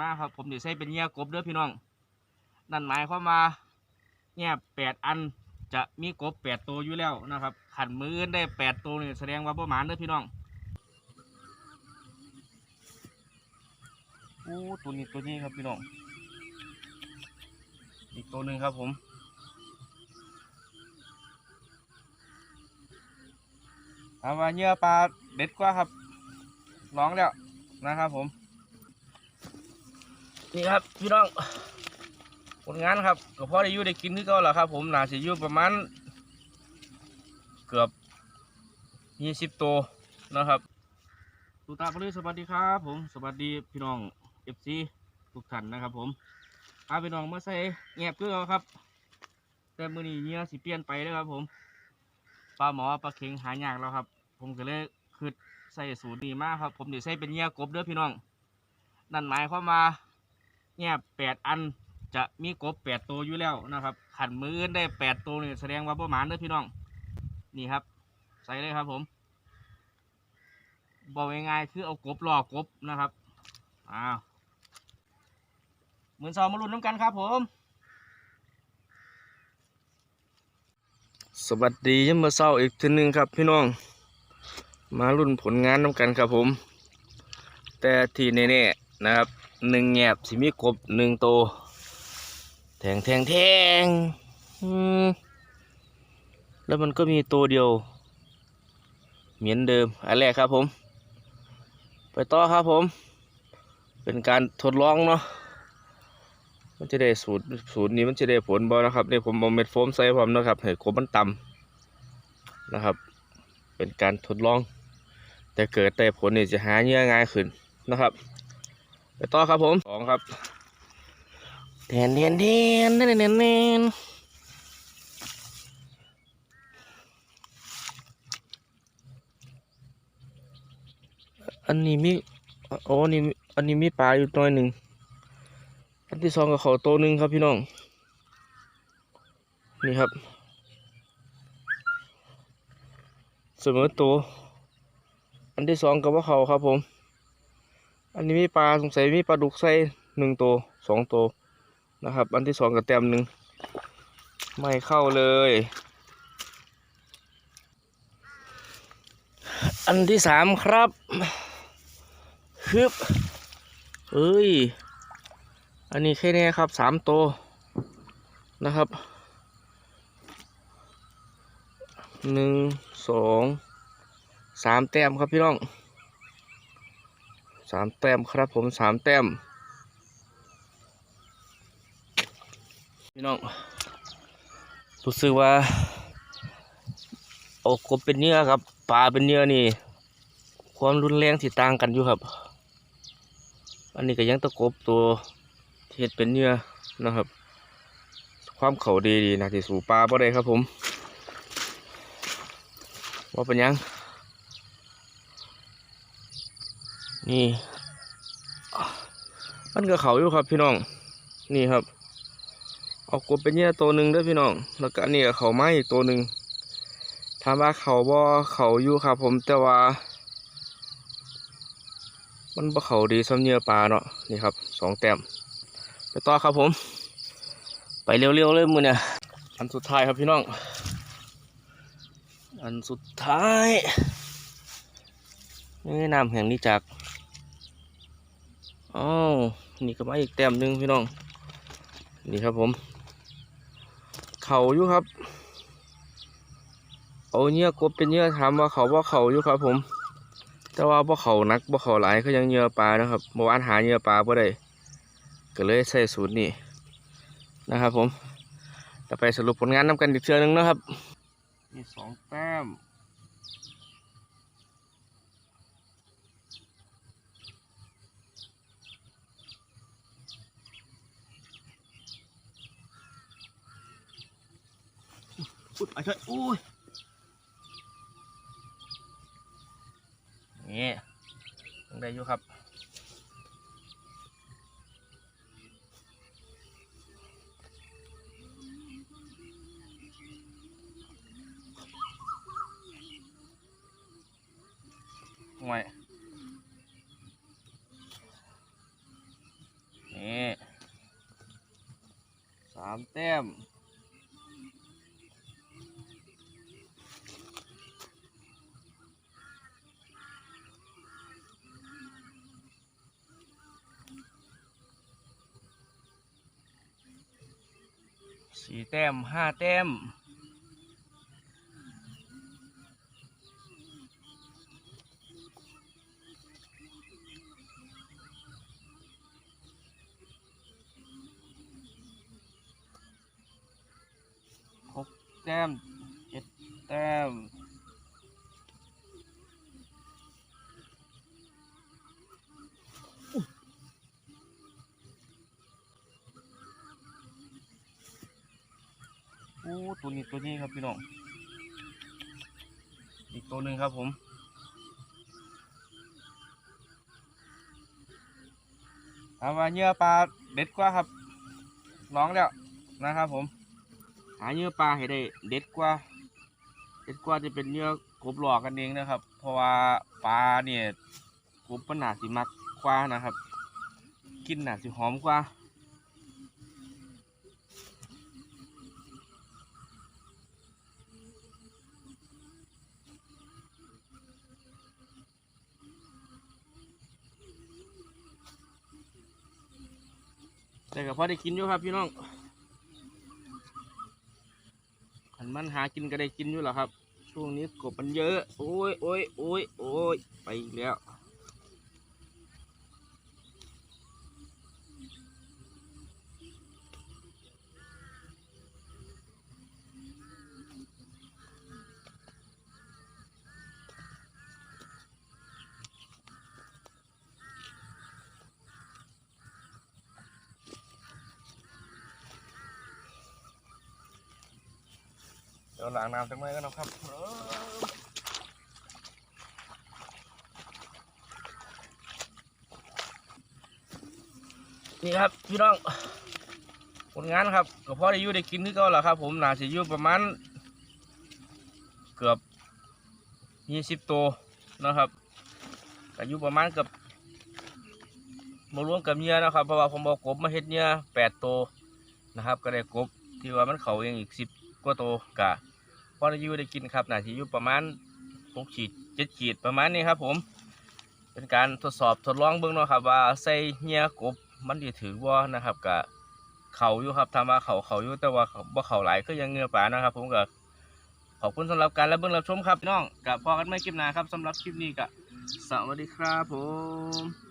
มาครับ ผมจะใช้เป็นเหยื่อกบเด้อพี่น้อง นั่นหมายความว่าเนี่ยแปดอันจะมีกบแปดตัวอยู่แล้วนะครับ ขันมืออื่นได้แปดตัวนี่แสดงว่าประมาณเด้อพี่น้องโอ้ตัวนี้ตัวนี้ครับพี่น้อง อีกตัวหนึ่งครับผมเอามาเหยื่อปลาเด็ดกว่าครับร้องแล้วนะครับผม นี่ครับพี่น้องผลงานครับก็พอได้อยู่ได้กินที่ก็แล้วครับ ผมน่าจะอยู่ประมาณเกือบยี่สิบตัวนะครับตุตาปริสวัสดีครับ ผมสวัสดีพี่น้องเอฟซีทุกท่านนะครับ ผมพาพี่น้องมาใส่แงบด้วยครับ แต่มือนี้เหยื่อสิเปลี่ยนไปเลยครับ ผมปลาหมอปลาเข็งหายากแล้วครับ ผมก็เลยคือใส่สูตรนี้มากครับ ผมจะใส่เป็นเหยื่อกบเด้อพี่น้องนั่นหมายความว่า เนี่ยแปดอันจะมีกบแปดตัวอยู่แล้วนะครับ ขันมือได้แปดตัวเนี่ยแสดงว่าประมาณเด้อพี่น้อง นี่ครับ ใส่เลยครับผม บอกง่ายๆคือเอากบหลอกกบนะครับอ้าวหมื่นสองมาลุ้นน้ำกันครับผม สวัสดียามมื่อเช้าอีกทีหนึงครับพี่น้อง มาลุ้นผลงานน้ำกันครับผม แต่ที่แน่ๆนะครับ หนึ่งแงบสิมีกบหนึ่งโต แทงแทงแทงแล้วมันก็มีตัวเดียว เหมือนเดิม อันแรกครับผม ไปต่อครับผม เป็นการทดลองเนาะมันจะได้สูตรสูตรนี้มันจะได้ผลบ่นะครับเนี่ยผมเอาเม็ดโฟมใส่พร้อมนะครับให้กบมันต่ำนะครับ เป็นการทดลอง แต่เกิดแต่ผลเนี่ยจะหาเหยื่อง่ายขึ้นนะครับ ไปต่อครับผมสองครับแทนแทนแทนแทนแทนแทนอันนี้มีโอ้อันนี้อันนี้มีปลาอยู่ตัวหนึ่งอันที่สองกับเขาตัวหนึ่งครับพี่น้อง นี่ครับเสมอตัวอันที่สองกับว่าเขาครับผม อันนี้มีปลาสงสัยมีปลาดุกใส่หนึ่งตัวสองตัวนะครับ อันที่สองกับแต้มหนึ่งไม่เข้าเลย อันที่สามครับฮึบเอ้ย อันนี้แค่นี้ครับสามตัวนะครับหนึ่งสองสามแต้มครับพี่น้อง สามแต้มครับผมสามแต้ม พี่น้องรู้สึกว่าโอ้กบเป็นเนื้อครับปลาเป็นเนื้อนี่ ความรุนแรงที่ต่างกันอยู่ครับ อันนี้ก็ยังตะกบตัวเฮ็ดเป็นเนื้อนะครับ ความเข่าดีดีนะที่สู่ปลาบ่ได้ครับผมว่าเป็นยัง นี่ มันก็เขาอยู่ครับพี่น้อง นี่ครับเอากบเป็นเนี่ยตัวหนึ่งด้วยพี่น้อง แล้วก็นนี้ก็เขาไม้อีกตัวหนึ่งถามว่าเขาบ่เขาอยู่ครับ ผมแต่ว่า มันบ่เขาดีสำเนียปลาเนาะนี่ครับสองแต้มไปต่อครับผม ไปเร็วๆเลยมือเนี่ยอันสุดท้ายครับพี่น้อง อันสุดท้ายนี่น้ำแห่งนี้จาก อ๋อนี่ก็มาอีกแต้มหนึ่งพี่น้อง นี่ครับผม เขาอยู่ครับ เอาเนื้อกบเป็นเนื้อถามว่าเขาว่าเขาอยู่ครับ ผม แต่ว่าบ่เขานักบ่เขาหลายก็ยังเนื้อปลานะครับเมื่อวานหาเนื้อปลาบ่ได้ก็เลยใส่สูตรนี้นะครับ ผมจะไปสรุปผลงานนำกันอีกเทื่อหนึงนะครับมีสองแต้ม อุ้ยไปช่วยอุ้ยนี่ยังได้อยู่ครับห่วยนี่สามเต็ม สี่แต้มห้าแต้มหกแต้มเจ็ดแต้ม อ้ตัวนี้ตัวนี้ครับพี่น้อง อีกตัวหนึ่งครับผมถามาเหยื่อปลาเด็ดกว่าครับร้องแล้วนะครับผม หาเหยื่อปลาให้ได้เด็ดกว่า เด็ดกว่าจะเป็นเหยื่อกบหลอกกันเองนะครับ เพราะว่าปลาเนี่ยกบมันหนาสิมักกว่านะครับ กินหนาสิหอมกว่า แต่ก็พอได้กินอยู่ครับพี่น้องขันมันหากินก็ได้กินอยู่แล้วครับ ช่วงนี้กบมันเยอะ โอ้ยโอ้ยโอ้ยโอ้ยไปแล้ว เดี๋ยวล้างน้ำจังไงกันนะครับนี่ครับพี่น้องผลงานครับก็พอได้อยู่ได้กินที่ก็แหละครับ ผมหนาจะอยู่ประมาณเกือบยี่สิบตัวนะครับก็อยู่ประมาณเกือบมารวมกับเนื้อนะครับเพราะว่าผมบอกกบมาเฮ็ดเนื้อแปดตัวนะครับ ก็ได้กบที่ว่ามันเขาเองอีกสิบกว่าโตกะ พอได้ยูได้กินครับนาจะอยู่ประมาณหกขีดเจ็ดขีดประมาณนี้ครับผม เป็นการทดสอบทดลองเบื้องนาะครับว่าใส่เหี้ยกบมันดีถือว่านะครับกะเขาอยู่ครับทำมาเขาเขาอยู่แต่ว่าเขาบ่เขาหลายก็ยังเงือป่านะครับ ผมก็ขอบคุณสำหรับการรับเบื้องรับชมครับน้องกับพอกันไม่คลิปหน้าครับสำหรับคลิปนี้ก็สวัสดีครับผม